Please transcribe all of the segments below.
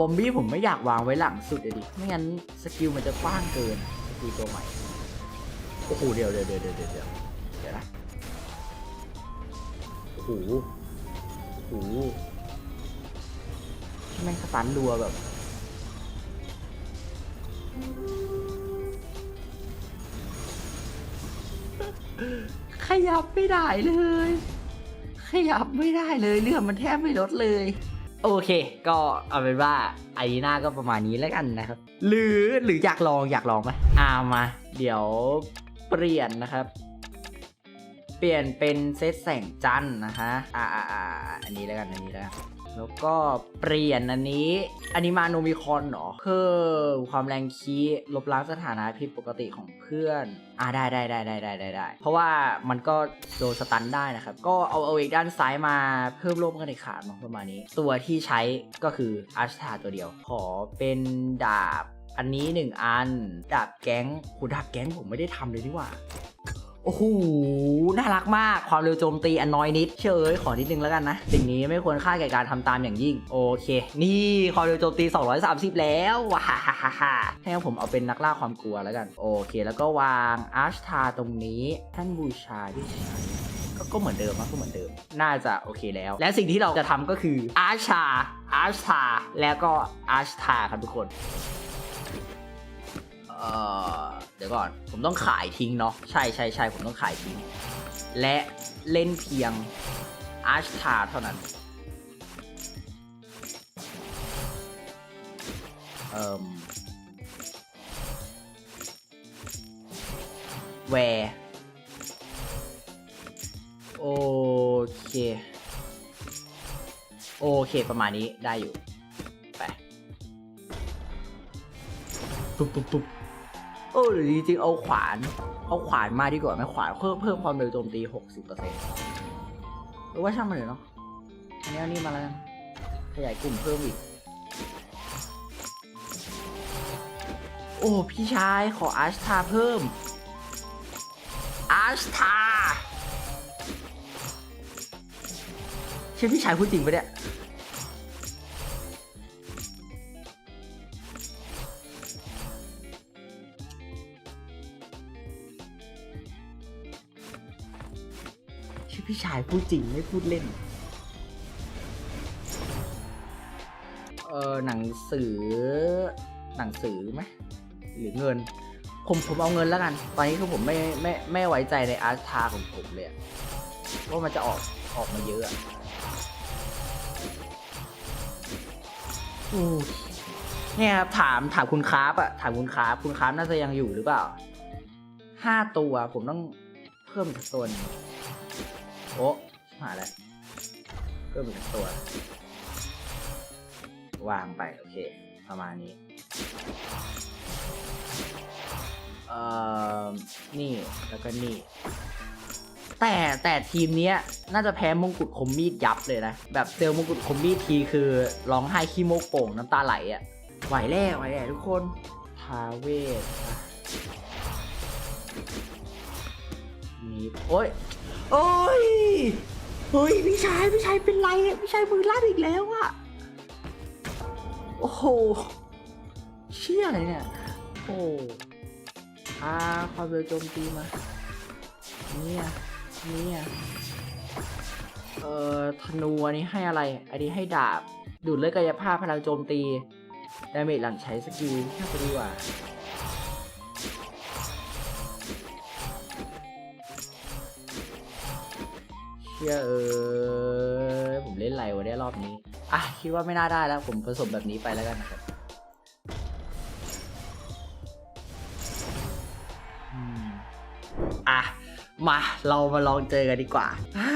บอมบี้ผมไม่อยากวางไว้หลังสุดเลยดิ ไม่งั้นสกิลมันจะกว้างเกินสกิลตัวใหม่ โอ้โหเดี๋ยวเดี๋ยวเดี๋ยวเดี๋ยวเดี๋ยวเดี๋ยวเดี๋ยวนะโอ้โหโอ้โหที่แม่งสตันรัวแบบขยับไม่ได้เลย ขยับไม่ได้เลยเรื่องมันแทบไม่ลดเลย โอเค ก็เอาเป็นว่าไอดีน่าก็ประมาณนี้แล้วกันนะครับ หรือหรืออยากลองอยากลองไหมอ่ามา เดี๋ยวเปลี่ยนนะครับ เปลี่ยนเป็นเซตแสงจันทร์นะฮะอ่าอ่าอ่าอันนี้แล้วกันอันนี้แล้วกัน แล้วก็เปลี่ยนอันนี้อันนี้มาโนมิคอนเหรอเพิ่มความแรงคีลบล้างสถานะผิดปกติของเพื่อน อ่าได้ได้ได้ได้ได้ได้ได้เพราะว่ามันก็โดนสตันได้นะครับ ก็เอาเอาอีกด้านซ้ายมาเพิ่มโล่ป้องกันในขาดเนาประมาณนี้ ตัวที่ใช้ก็คืออาชาตัวเดียว ขอเป็นดาบอันนี้หนึ่งอัน ดาบแก๊งหูดาบแก๊งผมไม่ได้ทำเลยนี่หว่า โอ้โห น่ารักมาก ความเร็วโจมตีอันน้อยนิด เชื่อเอ้ยขอนิดนึงแล้วกันนะ สิ่งนี้ไม่ควรค่าแก่การทำตามอย่างยิ่ง โอเค นี่ความเร็วโจมตี 230 แล้วว้าฮ่าฮ่าให้ผมเอาเป็นนักล่าความกลัวแล้วกัน โอเค แล้วก็วางอาร์ชทาตรงนี้ ท่านบูชาที่ก็ก็เหมือนเดิมนะก็เหมือนเดิม น่าจะโอเคแล้ว และสิ่งที่เราจะทำก็คืออาร์ชาอาร์ชทาแล้วก็อาร์ชทาครับทุกคน เอ่อเดี๋ยวก่อน ผมต้องขายทิ้งเนาะใช่ใช่ใช่ผมต้องขายทิ้ง และเล่นเพียงอาร์ชทาเท่านั้น เอ่มแวร์โอเค โอเค ประมาณนี้ได้อยู่ ไป ปุ๊บปุ๊บปุ๊บ โอ้หรือจริงๆเอาขวาน เอาขวานมาดีกว่าไหมขวานเพิ่มเพิ่มความเร็วโจมตี 60%หรือว่าช่างมันเลยเนาะอันนี้เอานี่มาแล้วกันขยายกลุ่มเพิ่มอีก โอ้พี่ชายขออาร์ชทาเพิ่ม อาร์ชทาใช่พี่ชายพูดจริงปะเนี่ยายพูดจริงไม่พูดเล่น เออหนังสือ หนังสือไหมหรือเงิน ผมผมเอาเงินแล้วกัน ตอนนี้คือผมไม่ไม่ไม่ไว้ใจในอาร์ตทาของผมเลยอะว่ามันจะออกออกมาเยอะอะอู้เนี่ยครับถามถามคุณคราฟอะถามคุณคราฟคุณคราฟน่าจะยังอยู่หรือเปล่าห้าตัวผมต้องเพิ่มอีกสักตัวหนึง โอ้หาแล้วเพิ่มอีกตัว วางไป โอเค ประมาณนี้ เอ่อ นี่ แล้วก็นี่ แต่แต่ทีมเนี้ย น่าจะแพ้มงกุฎคมมีดยับเลยนะ แบบเจอมงกุฎคมมีดทีคือร้องไห้ขี้โมกโป่งน้ำตาไหลอะ่ะ ไหวแล้วไหวแล้วทุกคนทาเวทอะนี่โอ้ย โอ้ยเฮ้ยพี่ชายพี่ชายเป็นไรพี่ชายมือลั่นอีกแล้วอะโอ้โหเชี่ยอะไรเนี่ยโอ้อาความเร็วโจมตีมาเนี่ยเนี่ยเอ่อธนูอันนี้ให้อะไร อันนี้ให้ดาบ ดูดเลือดกายภาพพลังโจมตีดาเมจหลังใช้สกิลน่าจะดีกว่า ชื่อเออผมเล่นไรวะเนี่ยรอบนี้ อะคิดว่าไม่น่าได้แล้ว ผมผสมแบบนี้ไปแล้วกันนะครับอะมาเรามาลองเจอกันดีกว่าอ่า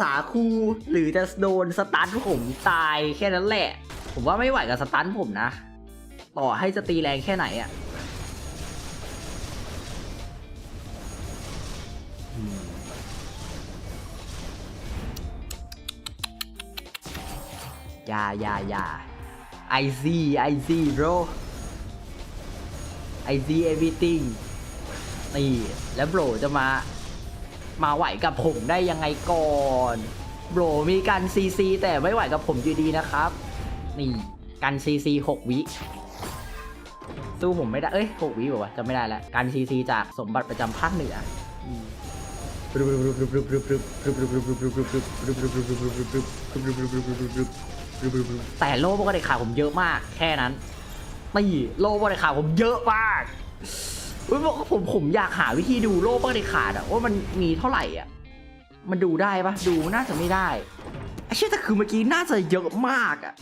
สาคูหรือจะโดนสตันผมตายแค่นั้นแหละ ผมว่าไม่ไหวกับสตันผมนะ ต่อให้จะตีแรงแค่ไหนอะ อย่าอย่าอย่า I see I see bro I see everything นี่ แล้วโบรจะมา มาไหวกับผมได้ยังไงก่อนโบรมีการซีซีแต่ไม่ไหวกับผมอยู่ดีนะครับ นี่กันซีซีหกวิสู้ผมไม่ได้ เอ้ยหกวิบอกว่าจะไม่ได้แล้วการซีซีจากสมบัติประจำภาคเหนือ แต่โล่ปกติขาผมเยอะมาก แค่นั้นตีโล่ปกติขาผมเยอะมากเฮ้ยบอกว่าผมผมอยากหาวิธีดูโล่ปกติขาดอะว่ามันมีเท่าไหร่อะ มันดูได้ปะดูน่าจะไม่ได้ไอ้เชี่ยแต่คือเมื่อกี้น่าจะเยอะมากอะ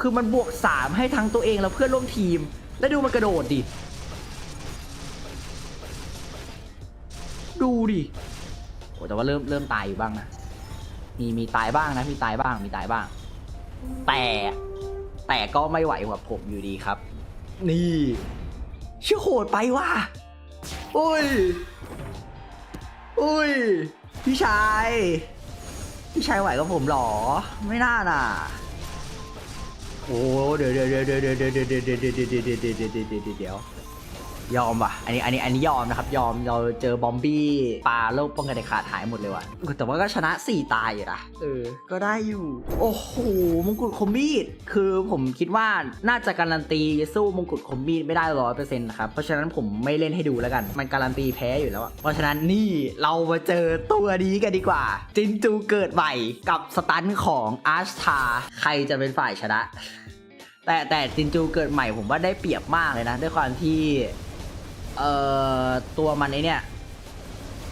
คือมันบวกสามให้ทั้งตัวเองและเพื่อนร่วมทีม แล้วดูมันกระโดดดิดูดิโอ้แต่ว่าเริ่มเริ่มตายอยู่บ้างนะ มีมีตายบ้างนะ มีตายบ้าง มีตายบ้าง แต่แต่ก็ไม่ไหวกับผมอยู่ดีครับ นี่เชื่อโหดไปว่ะโอ้ยโอ้ย พี่ชาย พี่ชายไหวกับผมหรอ ไม่น่าน่ะโอ้เดี๋ยวเดี๋ยวเดี๋ยวเดี๋ยวเดี๋ยวเดี๋ยวเดี๋ยวเดี๋ยวเดี๋ยวเดี๋ ยวเดี๋ยวเดี๋ยวเดี๋ยวเดี๋ยวเดี๋ยวเดี๋ยวยอมว่ะ อันนี้อันนี้อันนี้ยอมนะครับยอมเราเจอบอมบี้ปลาโลกป้องกันเด็ดขาดหายหมดเลยว่ะแต่ว่าก็ชนะ 4 ตายอยู่นะเออ ก็ได้อยู่ โอ้โหมงกุฎคอมมีด คือผมคิดว่าน่าจะการันตีสู้มงกุฎคอมมีดไม่ได้ร้อยเปอร์เซ็นต์นะครับ เพราะฉะนั้นผมไม่เล่นให้ดูแล้วกัน มันการันตีแพ้อยู่แล้วอะเพราะฉะนั้นนี่เรามาเจอตัวนี้กันดีกว่า จินจูเกิดใหม่กับสตันของอาร์ชทาใครจะเป็นฝ่ายชนะแต่แต่จินจูเกิดใหม่ผมว่าได้เปรียบมากเลยนะ ด้วยความที่ เอ่อตัวมันไอเนี่ย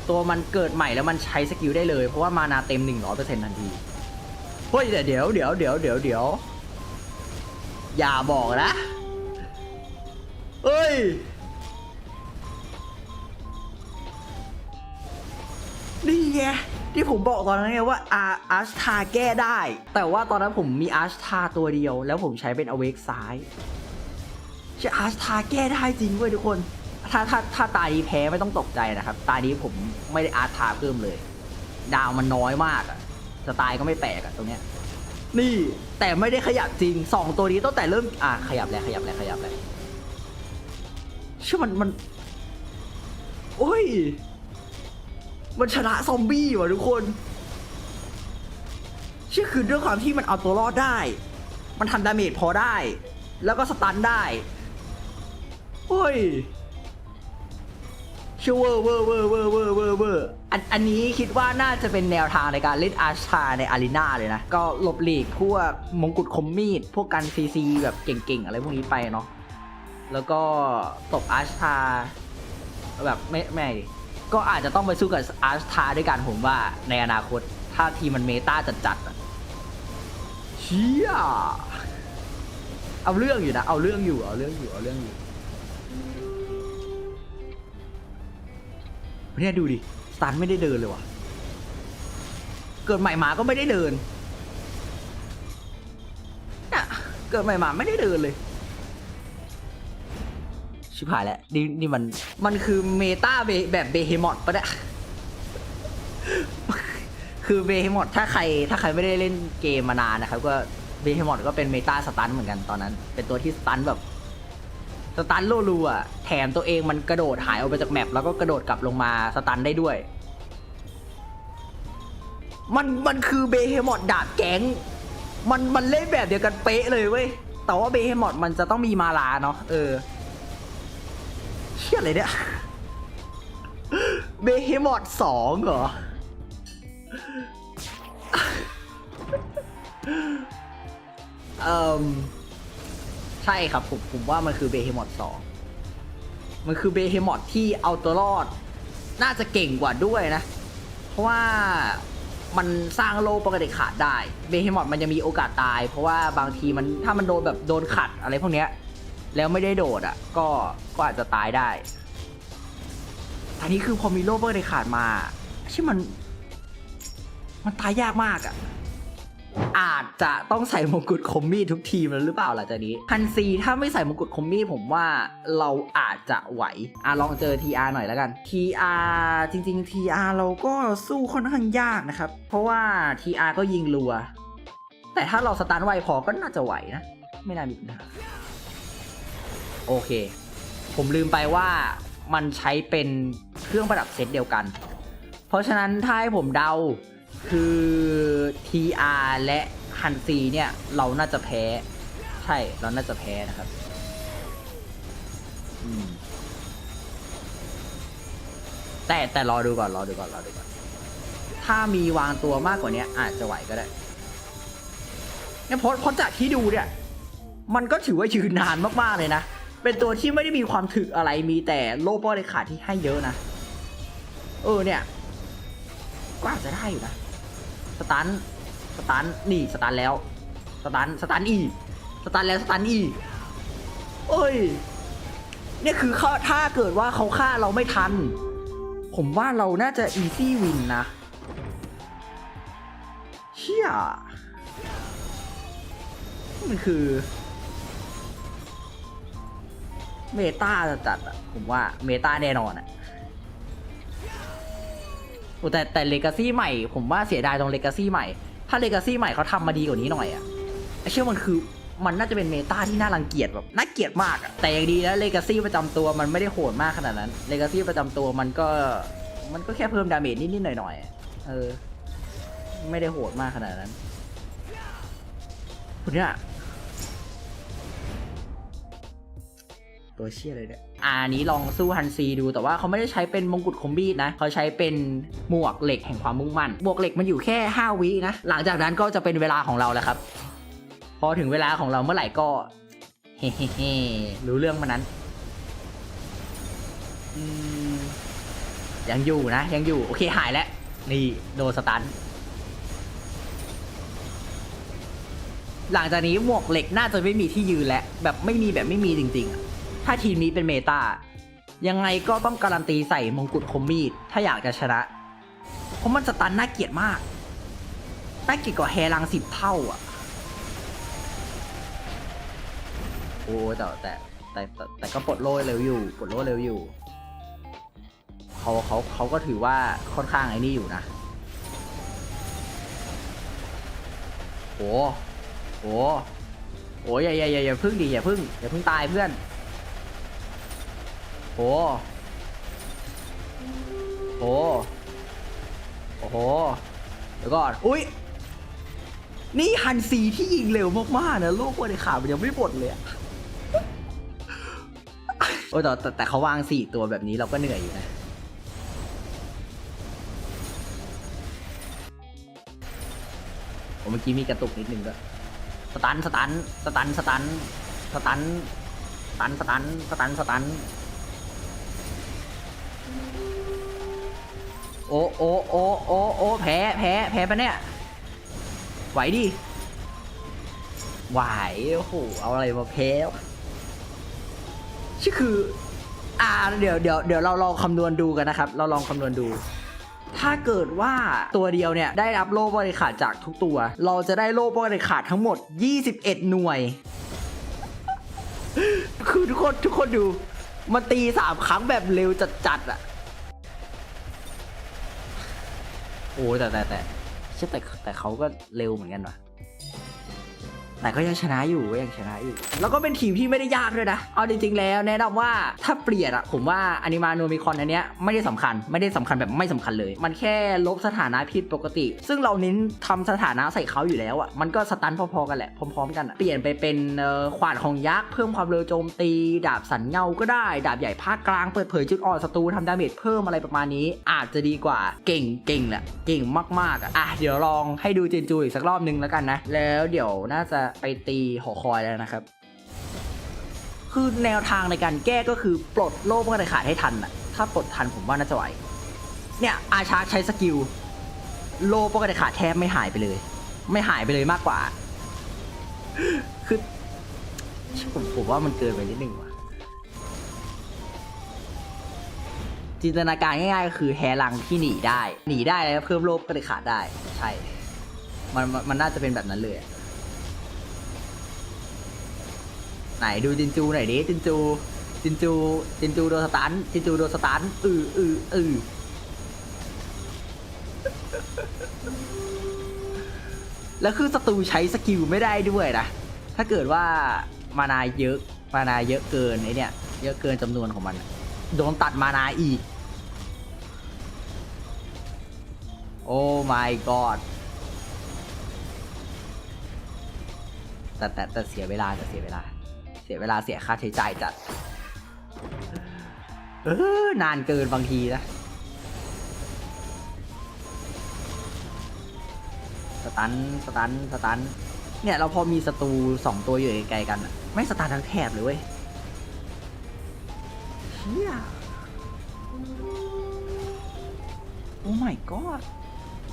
ตัวมันเกิดใหม่แล้วมันใช้สกิลได้เลย เพราะว่ามานาเต็ม100%ทันทีเฮ้ยเดี๋ยวเดี๋ยวเดี๋ยวเดี๋ยวเดี๋ยวอย่าบอกนะเฮ้ย นี่ไงที่ผมบอกตอนนั้นไงว่าอาอาร์ชทาแก้ได้ แต่ว่าตอนนั้นผมมีอาร์ชทาตัวเดียว แล้วผมใช้เป็นอเวกซ้ายใช่อาร์ชทาแก้ได้จริงเว้ยทุกคน ถ้าถ้าถ้าตาดีแพ้ไม่ต้องตกใจนะครับ ตาดีผมไม่ได้อาร์ชทาเพิ่มเลย ดาวมันน้อยมากอะสไตล์ก็ไม่แปลกอะตรงเนี้ย นี่แต่ไม่ได้ขยับจริงสองตัวนี้ตั้งแต่เริ่มอะขยับแล้วขยับแล้วขยับแล้วเชื่อมันมัน โอ้ย มันชนะซอมบี้ว่ะทุกคนเชื่อคือด้วยความที่มันเอาตัวรอดได้ มันทำดาเมจพอได้ แล้วก็สตันได้เฮ้ย เชื่อเวอร์เวอร์เวอร์เวอร์เวอร์เวอร์เวอร์อันอันนี้คิดว่าน่าจะเป็นแนวทางในการเล่นอาชาในอารีนาเลยนะ ก็หลบหลีกพวกมงกุฎคมมีด พวกกันซีซีแบบเก่งๆ อะไรพวกนี้ไปเนาะแล้วก็ตบอาชาแบบไม่ไม่ก็อาจจะต้องไปสู้กับอาร์ชาด้วยกันผมว่าในอนาคต ถ้าทีมมันเมตาจัดๆอะเชี่ยเอาเรื่องอยู่นะ เอาเรื่องอยู่ เอาเรื่องอยู่ เอาเรื่องอยู่ เนี่ยดูดิ สตันไม่ได้เดินเลยว่ะ เกิดใหม่หมาก็ไม่ได้เดินเนี่ยเกิดใหม่หมาไม่ได้เดินเลย ชิบหายแล้ว นี่นี่มัน มันคือเมตาแบบเบเฮมอดปะเนี่ย คือเบเฮมอดถ้าใครถ้าใครไม่ได้เล่นเกมมานานนะครับ ก็เบเฮมอดก็เป็นเมตาสตันเหมือนกันตอนนั้น เป็นตัวที่สตันแบบ สตันโลลูอะแถมตัวเองมันกระโดดหายออกไปจากแมปแล้วก็กระโดดกลับลงมาสตันได้ด้วย มันมันคือเบเฮมอดดาบแก๊งมันมันเล่นแบบเดียวกันเป๊ะเลยเว้ยแต่ว่าเบเฮมอดมันจะต้องมีมาลาเนาะเออเชี่ยอะไรเนี่ยเบเฮมอดสองเหรอเอ่ม ใช่ครับผมผมว่ามันคือเบเฮมอดสองมันคือเบเฮมอดที่เอาตัวรอด น่าจะเก่งกว่าด้วยนะ เพราะว่ามันสร้างโลปกติขาดได้ เบเฮมอดมันจะมีโอกาสตาย เพราะว่าบางทีมันถ้ามันโดนแบบโดนขัดอะไรพวกเนี้ย แล้วไม่ได้โดดอะ ก็ก็อาจจะตายได้อันนี้คือพอมีโลปกติขาดมาชื่อมัน มันตายยากมากอะ อาจจะต้องใส่มงกุฎคมมี่ทุกทีมแล้วหรือเปล่าหลังจากนี้ฮันซีถ้าไม่ใส่มงกุฎคมมี่ผมว่าเราอาจจะไหวอะลองเจอ TR หน่อยแล้วกัน TR จริง ๆ TR เราก็สู้ค่อนข้างยากนะครับ เพราะว่า TR ก็ยิงรัว แต่ถ้าเราสตาร์ทไวพอก็น่าจะไหวนะ ไม่น่ามีปัญหาโอเค ผมลืมไปว่ามันใช้เป็นเครื่องประดับเซตเดียวกัน เพราะฉะนั้นถ้าให้ผมเดา คือ TR และฮันซีเนี่ย เราน่าจะแพ้ ใช่เราน่าจะแพ้นะครับ อืม แต่แต่รอดูก่อนรอดูก่อนรอดูก่อน ถ้ามีวางตัวมากกว่านี้อาจจะไหวก็ได้เนี่ยเพราะเพราะจากที่ดูเนี่ย มันก็ถือว่ายืนนานมากๆเลยนะ เป็นตัวที่ไม่ได้มีความถึกอะไรมีแต่โลป้อในขาดที่ให้เยอะนะ เออเนี่ยก็อาจจะได้อยู่นะ สตันสตันนี่สตันแล้วสตันสตันอีกสตันแล้วสตันอีกเอ้ยเนี่ยคือเขาถ้าเกิดว่าเขาฆ่าเราไม่ทัน ผมว่าเราน่าจะ easy win นนะเชี่ยมันคือเมตาจัดอะผมว่าเมตาแน่นอนอะ แต่แต่เลกาซี่ใหม่ ผมว่าเสียดายตรงเลกาซี่ใหม่ ถ้าเลกาซี่ใหม่เขาทำมาดีกว่านี้หน่อยอะไอเชื่อมันคือมันน่าจะเป็นเมตาที่น่ารังเกียจแบบน่าเกลียดมากอะแต่อย่างดีแล้วเลกาซี่ประจำตัวมันไม่ได้โหดมากขนาดนั้นเลกาซี่ประจำตัวมันก็มันก็แค่เพิ่มดาเมจนิดๆหน่อยๆเออ ไม่ได้โหดมากขนาดนั้นคุณเนี่ยตัวเชี่ยเลยเนี่ย อันนี้ลองสู้ฮันซีดู แต่ว่าเขาไม่ได้ใช้เป็นมงกุฎคอมบี้นะ เขาใช้เป็นหมวกเหล็กแห่งความมุ่งมั่นหมวกเหล็กมันอยู่แค่ 5 วินะ หลังจากนั้นก็จะเป็นเวลาของเราแล้วครับ พอถึงเวลาของเราเมื่อไหร่ก็เฮ้เฮ้รู้เรื่องมันนั้นยังอยู่นะ ยังอยู่ โอเคหายแล้ว นี่โดนสตันหลังจากนี้หมวกเหล็กน่าจะไม่มีที่ยืนแล้วแบบไม่มีแบบไม่มีจริงๆอะ ถ้าทีมนี้เป็นเมตายังไงก็ต้องการันตีใส่มงกุฎคมมีด ถ้าอยากจะชนะ เพราะมันสตันน่าเกลียดมาก น่าเกลียดกว่าแฮรังสิบเท่าอะ โอ้แต่แต่แต่แต่แต่ก็ปลดโล่เร็วอยู่ ปลดโล่เร็วอยู่ เขาเขาเขาก็ถือว่าค่อนข้างไอ้นี่อยู่นะโอ้โหโอ้ยอย่าอย่าอย่าอย่าพึ่งดิอย่าพึ่งอย่าพึ่งตายเพื่อน โอ้โห โอ้โห เดี๋ยวก่อน อุ้ย นี่ฮันซีที่ยิงเร็วมากๆนะลูกวันในขามันยังไม่หมดเลยอะโอ้ยแต่แต่แต่เขาวางสี่ตัวแบบนี้เราก็เหนื่อยอยู่นะผมเมื่อกี้มีกระตุกนิดนึงด้วยสตันสตันสตันสตันสตันสตันสตันสตันสตัน อ้โอ้โอ้โอ้โอ้แพ้แพ้แพ้ปะเนี่ยไหวดิไหวโอ้โหเอาอะไรมาแพ้ชื่อคือ อ่าเดี๋ยวเดี๋ยวเดี๋ยวเราลองคำนวณดูกันนะครับ เราลองคำนวณดู ถ้าเกิดว่าตัวเดียวเนี่ยได้รับโล่บริขาดจากทุกตัว เราจะได้โล่บริขาดทั้งหมด 21 หน่วย คือทุกคนทุกคนดู มันตีสามครั้งแบบเร็วจัดๆอะ โอ้แต่แต่แต่ใช่แต่แต่เขาก็เร็วเหมือนกันว่ะ แต่ก็ยังชนะอยู่ก็ยังชนะอยู่ แล้วก็เป็นทีมที่ไม่ได้ยากด้วยนะ เอาจริงๆแล้วแนะนำว่าถ้าเปลี่ยนอะผมว่าอนิมาโนมิคอนอันเนี้ยไม่ได้สำคัญไม่ได้สำคัญแบบไม่สำคัญเลย มันแค่ลบสถานะผิดปกติ ซึ่งเราเน้นทำสถานะใส่เขาอยู่แล้วอะมันก็สตันพอๆกันแหละพร้อมๆ กันเปลี่ยนไปเป็นขวานของยักษ์เพิ่มความเร็วโจมตี ดาบสันเงาก็ได้ ดาบใหญ่ภาคกลางเปิดเผยจุดอ่อนศัตรูทำดาเมจเพิ่มอะไรประมาณนี้ อาจจะดีกว่าเก่งเก่งแหละเก่งมากๆอะอะเดี๋ยวลองให้ดูเจนจูอีกสักรอบนึงแล้วกันนะ แล้วเดี๋ยวน่าจะไปตีหอคอยแล้วนะครับ คือแนวทางในการแก้ก็คือปลดโล่ป้องกันขาดให้ทันอะถ้าปลดทันผมว่าน่าจะไหว เนี่ยอาชาใช้สกิล โล่ป้องกันขาดแทบไม่หายไปเลย ไม่หายไปเลยมากกว่า คือผมผมว่ามันเกินไปนิดนึงว่ะ จินตนาการง่ายๆก็คือแฮลังที่หนีได้ หนีได้แล้วเพิ่มโลภก็เลยขาดได้ ใช่มันมันมันน่าจะเป็นแบบนั้นเลยอะ ไหนดูจินจูหน่อยดิจินจูจินจูจินจูโดนสตันจินจูโดนสตันอืออืออือแล้วคือศัตรูใช้สกิลไม่ได้ด้วยนะ ถ้าเกิดว่ามานาเยอะมานาเยอะเกินไอเนี่ย เยอะเกินจำนวนของมัน โดนตัดมานาอีก โอ้ my god แต่แต่แต่เสียเวลาแต่เสียเวลา เสียเวลาเสียค่าใช้จ่ายจัด เออนานเกินบางทีนะสตันสตันสตันเนี่ยเราพอมีศัตรูสองตัวอยู่ไกลๆกันอะไม่สตันทั้งแถบเลยเว้ยเชี่ยโอ้ my god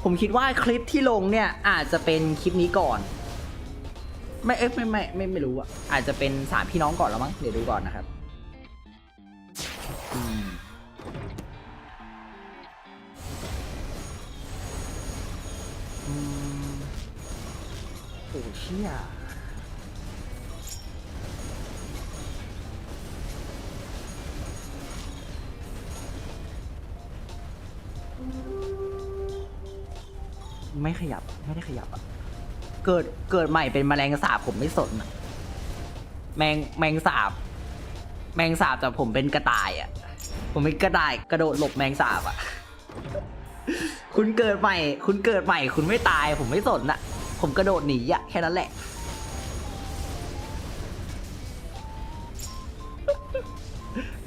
ผมคิดว่าคลิปที่ลงเนี่ยอาจจะเป็นคลิปนี้ก่อน ไม่เอ๊ะไม่ไม่ไม่ไม่รู้อะอาจจะเป็นสามพี่น้องก่อนแล้วมั้งเดี๋ยวดูก่อนนะครับอืมโอ้เชี่ยไม่ขยับไม่ได้ขยับอะ เกิดเกิดใหม่เป็นแมลงสาบผมไม่สนอะแมงแมงสาบ แมงสาบแต่ผมเป็นกระต่ายอะผมเป็นกระต่ายกระโดดหลบแมงสาบอะคุณเกิดใหม่ คุณเกิดใหม่ คุณไม่ตาย ผมไม่สนอะผมกระโดดหนีอะแค่นั้นแหละ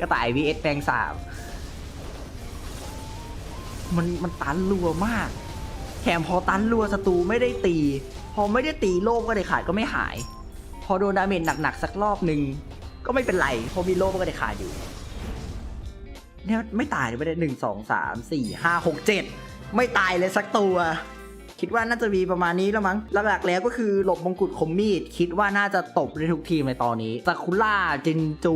กระต่าย vs แมงสาบ มันมันตันรัวมาก แถมพอตันรัวศัตรูไม่ได้ตี พอไม่ได้ตีโลภก็ได้ขาดก็ไม่หาย พอโดนดาเมจหนักๆสักรอบหนึ่งก็ไม่เป็นไรพอมีโลภก็ได้ขาดอยู่เนี่ยไม่ตายเลยไม่ได้หนึ่งสองสามสี่ห้าหกเจ็ดไม่ตายเลยสักตัว คิดว่าน่าจะมีประมาณนี้แล้วมั้งหลักๆแล้วก็คือหลบมงกุฎคมมีด คิดว่าน่าจะตบได้ทุกทีมในตอนนี้ซากุล่าจินจู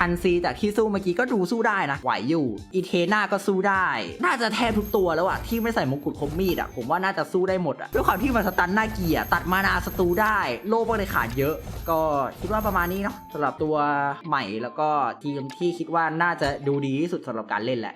คันซีจากที่สู้เมื่อกี้ก็ดูสู้ได้นะ ไหวอยู่อีเทน่าก็สู้ได้ น่าจะแทบทุกตัวแล้วอะที่ไม่ใส่มงกุฎคมมีดอะผมว่าน่าจะสู้ได้หมดอะด้วยความที่มันสตันหน่าเกลียดตัดมานาศัตรูได้ โลภก็เลยขาดเยอะ ก็คิดว่าประมาณนี้เนาะสำหรับตัวใหม่แล้วก็ทีมที่คิดว่าน่าจะดูดีที่สุดสำหรับการเล่นแหละ